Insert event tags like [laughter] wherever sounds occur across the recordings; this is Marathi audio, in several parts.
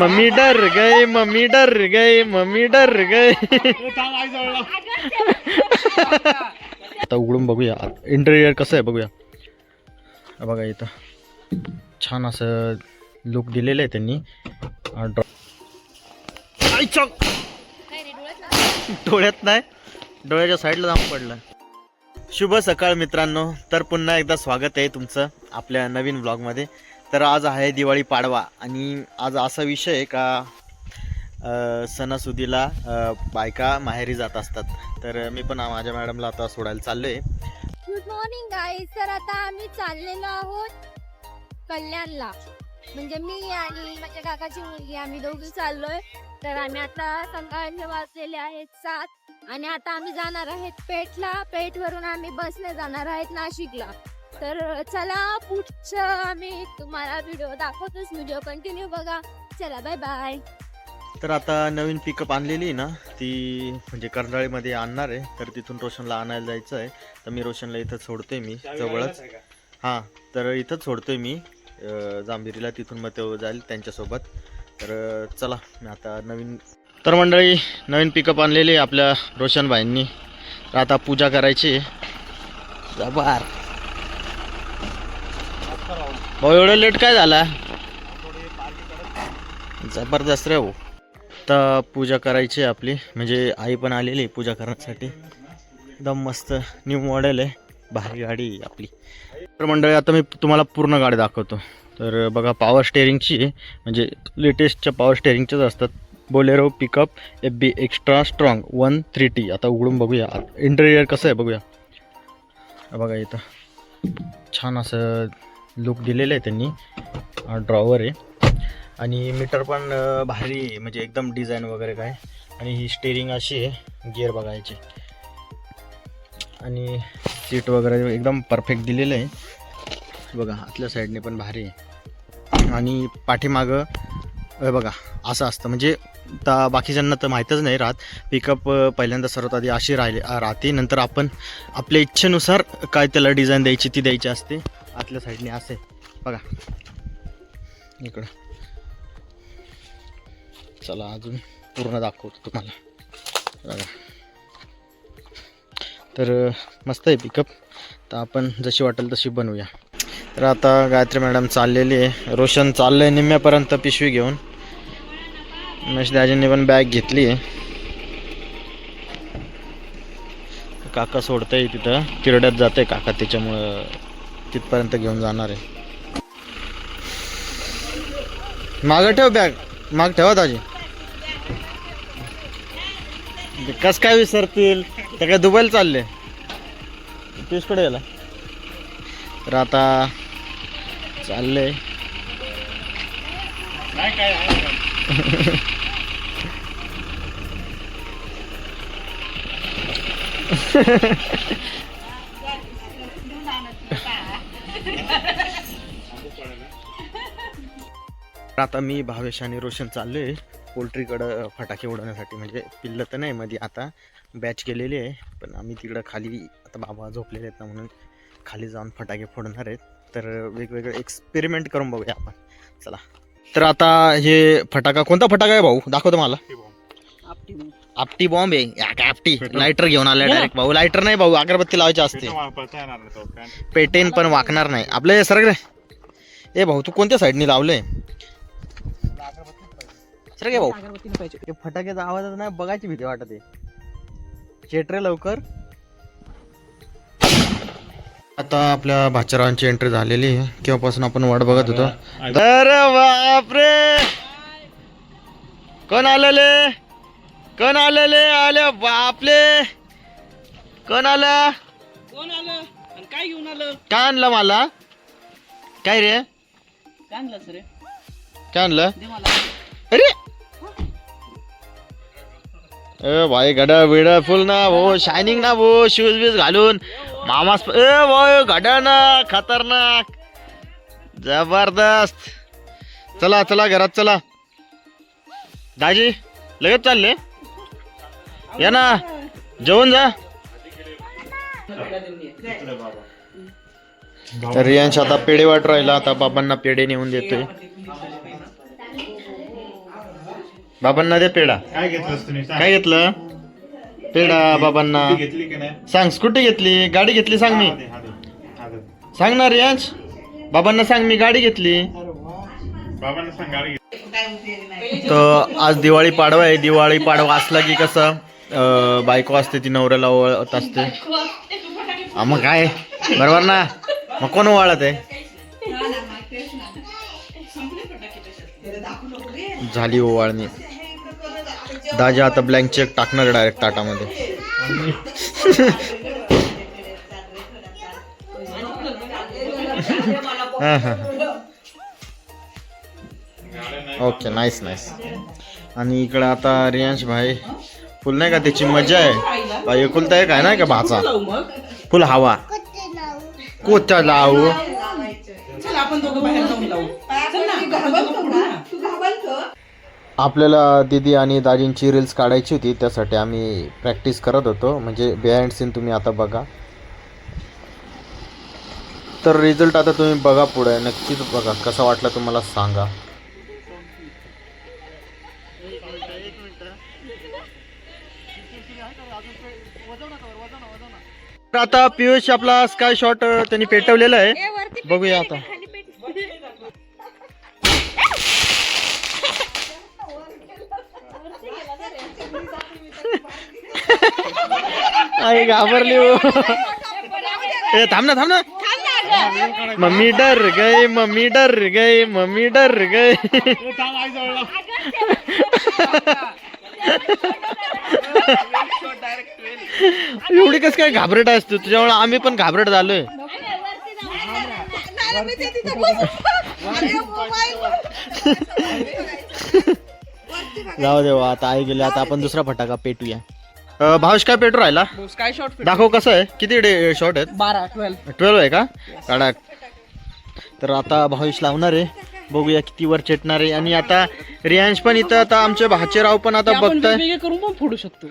मम्मी डर गए मम्मी डर गए मम्मी डर गए आता उघडून बघूया. इंटेरियर कसं आहे बघूया. बघा इथं. छान असं लुक दिलेलं आहे त्यांनी. डोळ्यात नाही. डोळ्याच्या साईडला जाऊन पडलं. शुभ सकाळ मित्रांनो. तर पुन्हा एकदा स्वागत आहे तुमचं आपल्या नवीन ब्लॉगमध्ये तर आज आहे दिवाळी पाडवा. आणि आज असा विषय आहे का सणासुदीला बायका माहेरी जात असतात. तर मी पण माझ्या मॅडमला आता सोडायला चाललो आहे गुड मॉर्निंग गाईज तर आता आम्ही चाललेलो आहोत कल्याणला. म्हणजे मी आणि माझ्या काकाची मुलगी आम्ही दोघी चाललोय. तर आम्ही आता संघाने वाचलेले आहेत सात. आणि आता आम्ही जाणार आहेत पेठला. पेठवरून आम्ही बसने जाणार आहेत नाशिकला. तर चला पुढचं आम्ही तुम्हाला व्हिडिओ दाखवतोच व्हिडिओ कंटिन्यू बघा. चला बाय बाय तर आता नवीन पिकअप आणलेली आहे ना ती म्हणजे करंडाळीमध्ये आणणार आहे. तर तिथून रोशनला आणायला जायचं आहे. तर मी रोशनला इथं सोडतोय मी जवळच. हां तर इथंच सोडतोय मी. जांभेरीला तिथून मग तो जाईल त्यांच्यासोबत. तर चला मी आता नवीन तर मंडळी नवीन पिकअप आणलेली आहे आपल्या रोशनबाईंनी. तर आता पूजा करायची आहे. जबार. भाऊ एवढं लेट काय झाला? जबरदस्त रे भाऊ. आता पूजा करायची आहे आपली. म्हणजे आई पण आलेली आहे पूजा करण्यासाठी. एकदम मस्त न्यू मॉडेल आहे. भारी गाडी आपली. तर मंडळी आता मी तुम्हाला पूर्ण गाडी दाखवतो. तर बघा पॉवर स्टेअरिंगची आहे. म्हणजे लेटेस्टच्या पॉवर स्टेअरिंगच्याच असतात. Bolero pickup F B extra strong one three T आता उघडून बघूया. इंटेरियर कसं आहे बघूया. बघा इथं. छान असं लुक दिलेलं आहे त्यांनी. ड्रॉवर आहे. आणि मीटर पण भारी आहे, म्हणजे एकदम डिझाईन वगैरे काय. आणि ही स्टेरिंग अशी आहे. गिअर बघायची. आणि सीट वगैरे एकदम परफेक्ट दिलेलं आहे. बघा आतल्या साईडने पण भारी आहे. आणि पाठीमागं बघा असं असतं. म्हणजे आता बाकीच्यांना तर माहीतच नाही राहत. पिकअप पहिल्यांदा सर्वात आधी अशी राहिले राहते. नंतर आपण आपल्या इच्छेनुसार काय त्याला डिझाईन द्यायची ती द्यायची असते. आतल्या साईडने असे. बघा. इकडं. चला अजून पूर्ण दाखवतो तुम्हाला. बघा. तर मस्त आहे पिकअप तर आपण जशी वाटेल तशी बनवूया. तर आता गायत्री मॅडम चाललेली आहे. रोशन चाललं आहे निम्म्यापर्यंत पिशवी घेऊन. महेश दाजींनी पण बॅग घेतली आहे. काका सोडतंय तिथं. तिरड्यात जाते काका त्याच्यामुळं तिथपर्यंत घेऊन जाणार आहे. मागं ठेव बॅग माग ठेवा दाजी. कस काय विसरतील? त्या काय दुबईला चालले. पिसकडे गेला? तर आता चालले. [laughs] आता मी भावेश आणि रोशन चाललोय पोल्ट्रीकडं फटाके उडवण्यासाठी. म्हणजे पिल्लं तर नाही मध्ये आता बॅच केलेली आहे पण आम्ही तिकडं खाली आता बाबा झोपलेले आहेत ना म्हणून खाली जाऊन फटाके फोडणार आहेत. तर वेगवेगळे एक्सपेरिमेंट करून बघूया आपण. चला. तर आता हे फटाका कोणता फटाका आहे भाऊ? दाखवतो मला. आपटी बॉम्ब आहे. आपटी? लायटर घेऊन आलाय डायरेक्ट भाऊ लायटर नाही भाऊ अगरबत्ती लावायची असते. पेटेन पण वाकणार नाही. आपले सर ए भाऊ तू कोणत्या साईडनी लावलंय? सर काय भाऊ. ते फटाक्याचा आवाजच नाही बघायची भीती वाटत. आहे चेटरे लवकर. आता आपल्या भाचरांची एंट्री झालेली आहे. केव्हापासून आपण वाट बघत होतो? अरे बापरे! कोण आलेले? कोण आलेले? आले बापले! कोण आलं? कोण आलं? आणि काय घेऊन आलं? काय आणलं मला? काय रे? काय आणलं सर काय आणलं? दे मला. ए भाई गडा बिडा फुल ना भो शायनिंग ना भो शूज बीज घालून. मामास ए भाऊ गडा ना खतरनाक. जबरदस्त. चला चला घरात चला. दाजी लगेच चालले? या ना. जेवून जा. तर यांश आता पेढे वाट राहिला आता बाबांना पेढे नेऊन देतोय. बाबांना दे पेढा. काय घेतलंस तुम्ही सांग. काय घेतलं? पेढा बाबांना. ती घेतली की नाही? सांग स्कूटी घेतली गाडी घेतली सांग मी. हा दे, हा दे, हा दे. सांग ना रियांश. बाबांना सांग मी गाडी घेतली. बाबांना सांग गाडी घे. तर आज दिवाळी पाडवा आहे. दिवाळी पाडवा असला की कसं अं, बायको असते ती नवऱ्याला ओळत असते. हा, मग काय? बरोबर ना? मग कोण ओवाळत आहे? झाली ओवाळणी. दाजी आता ब्लँक चेक टाकणार डायरेक्ट ताटामध्ये. हा हा ओके नाईस नाईस आणि इकडं आता रियांश भाई फुल नाही का त्याची मजा आहे? भाई एकुलता एक आहे ना का भाचा? फुल हवा. कोचा लावू? चल आपण दोघं बाहेर जाऊन लावू चल ना आपण दोघं पुढं ना. आपल्याला दीदी आणि दाजींची रील्स काढायची होती त्यासाठी आम्ही प्रॅक्टिस करत होतो. म्हणजे बिहाइंड सीन तुम्ही आता बघा. तर रिझल्ट आता तुम्ही बघा पुढे. नक्कीच बघा. कसा वाटला तुम्हाला सांगा. तर आता पियुष आपला स्काय शॉट त्यांनी पेटवलेला आहे. बघूया आता. आई घाबरली हो. ए थांब ना थांब ना. मम्मी डर गए मम्मी डर गए मम्मी डर गए एवढी कस काय घाबरट आहेस तू? तुझ्यामुळे आम्ही पण घाबरट झालोय. जाऊ दे हो, आता आई गेले आता आपण दुसरा फटाका पेटूया. अं, भावेश काय पेटू राहिला? स्काय शॉट दाखव कसं आहे? किती डे शॉट आहेत? बारा ट्वेल्व ट्वेल्व आहे का? काढा. तर आता भावेश लावणार आहे. बघूया किती वर चेटणार आहे. आणि आता रियांश पण इथं आता आमचे भाचेराव पण आता आपण बघताय. वेगवेगळे करून पण फोडू शकतो.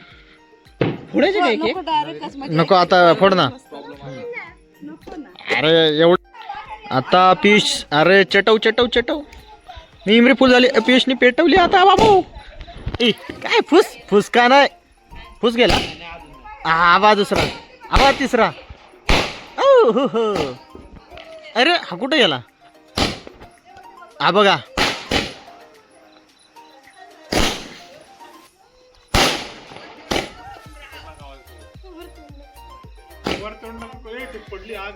फोडायचे काय केक नको आता फोड ना. अरे एवढं आता पियुष अरे चटव चटव चटव. मी इमरी फुल झाली. पियुषनी पेटवली आता बाबू. काय फुस फुस का नाही. फुस गेला आबा दुसरा. आबा तिसरा. ओ हो हो. अरे हा कुठे गेला? हा बघा. पडली आग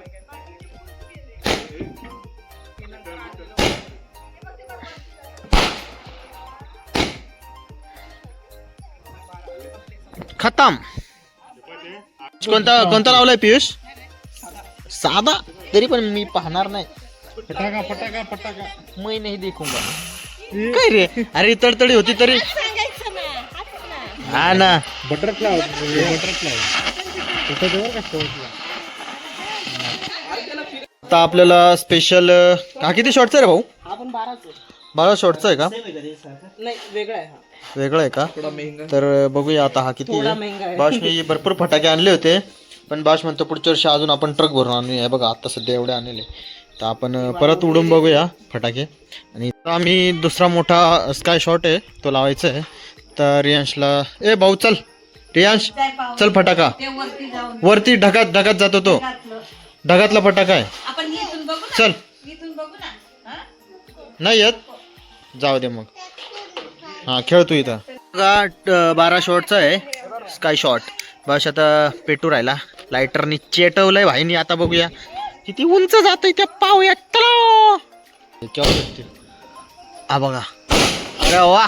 खतम. कोणता कोणता लावलाय पियुष? साधा? तरी पण मी पाहणार नाही. फटाका फटाका फटाका. मैं नाही देखूंगा काय रे? अरे तडतडी होती तरी. हा ना. बटरफ्लाय बटरफ्लाय आता आपल्याला स्पेशल हा किती शॉर्टचा आहे रे भाऊ? आपण बारा शॉर्टचा आहे का? नाही वेगळा आहे हा. वेगळा आहे का? थोडा महंगा. तर बघूया आता हा किती. बाश मी भरपूर फटाके आणले होते पण बाश म्हणतो पुढच्या वर्षी अजून आपण ट्रक भरून आणूया. हे बघा आता सध्या एवढे आणले तर आपण परत उडून बघूया फटाके. आणि आम्ही दुसरा मोठा स्काय शॉट आहे तो लावायचा आहे. तर रियांशला ए भाऊ चल. रियांश चल फटाका. वरती ढगात ढगात जातो तो. ढगातला. फटाका आहे. चल. नाही येत. जाऊ दे मग. हां खेळतो इथं. बघा ट- बारा शॉटचा आहे. स्काय शॉट बस आता पेटू राहिला. लायटरनी चेटवलंय भाईनी आता बघूया. किती उंच जातोय त्या पाहूया चला हा बघा. अरे वा.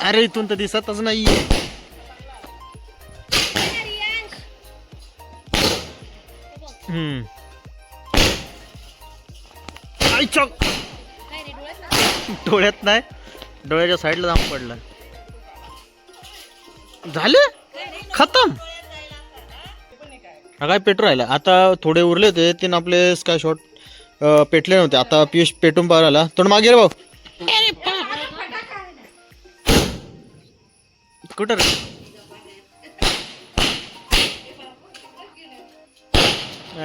अरे इथून तर दिसतच नाही हम्म. आईच्या डोळ्यात नाही डोळ्याच्या साईडला जाऊन पडलं. झाले? खतम. हा काय पेटू राहिला? आता थोडे उरले होते तीन आपले स्काय शॉट पेटले नव्हते. आता पियुष पेटून पार आला. थोडं मागे रे भाऊ. कुठं रे?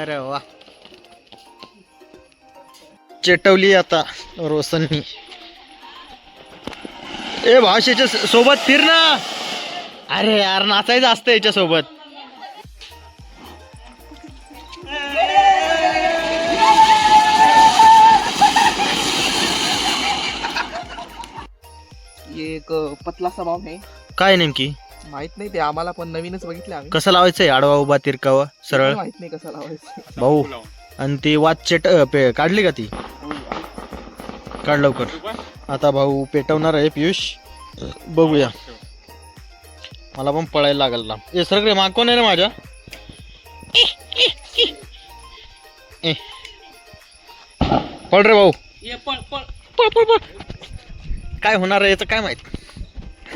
अरे वा. चेटवली आता रोसननी. ए भाष याच्या सोबत फिर ना. अरे यार नाचायचं असतं याच्या सोबत ये एक पतला स्वभाव आहे. काय नेमकी? माहीत नाही ते आम्हाला पण नवीनच बघितले आम्ही. कसं लावायचंय आडवा उभा तिरकावा सरळ? माहीत नाही कसं लावायचं. भाऊ आणि ती वाच चेट अ, पे काढली का ती? काढ लवकर. आता भाऊ पेटवणार आहे पियुष. बघूया. मला पण पळायला लागल ना ए सर माग कोण आहे रे माझ्या? ए. पळ रे भाऊ. पळ पळ. पळ काय होणार आहे याचं काय माहीत? [laughs]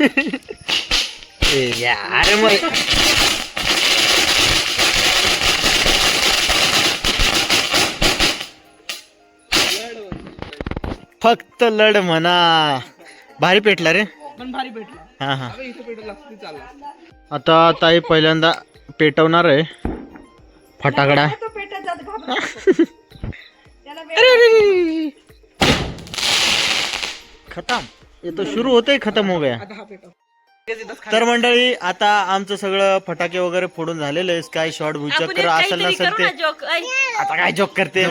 अरे मग. फक्त लढ म्हणा. भारी पेटला रे. पण भारी भेटला हा हा. अबे, इथं पेट्रोल लागतं चालला. आता ताई पहिल्यांदा पेटवणार आहे. फटाकडा. अरे, अरे, अरे. खतम. ये तो शुरू होते खतम हो गया. आता हा तर मंडळी आता आमचं सगळं फटाके वगैरे फोडून झालेलं आहे. स्काय शॉट भूचक्र असेल नसेल ते. आता काय जोक करते?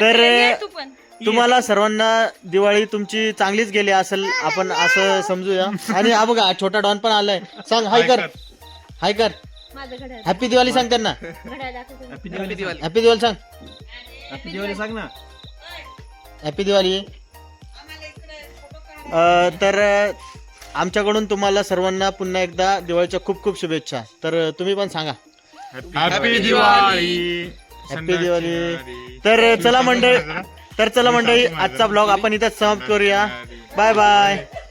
तर तुम्हाला सर्वांना दिवाळी तुमची चांगलीच गेली असेल आपण असं समजूया. आणि हा बघा छोटा डॉन पण आलाय. सांग हाय कर. हाय कर. माझं घड्याळ हॅपी दिवाळी सांग त्यांना. घड्याळ दाखव हॅपी दिवाळी. सांग. हॅपी दिवाळी सांग ना. हॅपी दिवाळी. अं, तर अं, आमच्याकडून तुम्हाला सर्वांना पुन्हा एकदा दिवाळीच्या खूप खूप शुभेच्छा. तर अं, तुम्ही पण सांगा. हॅपी दिवाळी. हॅपी दिवाळी तर चला मंडळी तर चला मंडळी आजचा ब्लॉग आपण इथंच समाप्त करूया. Bye bye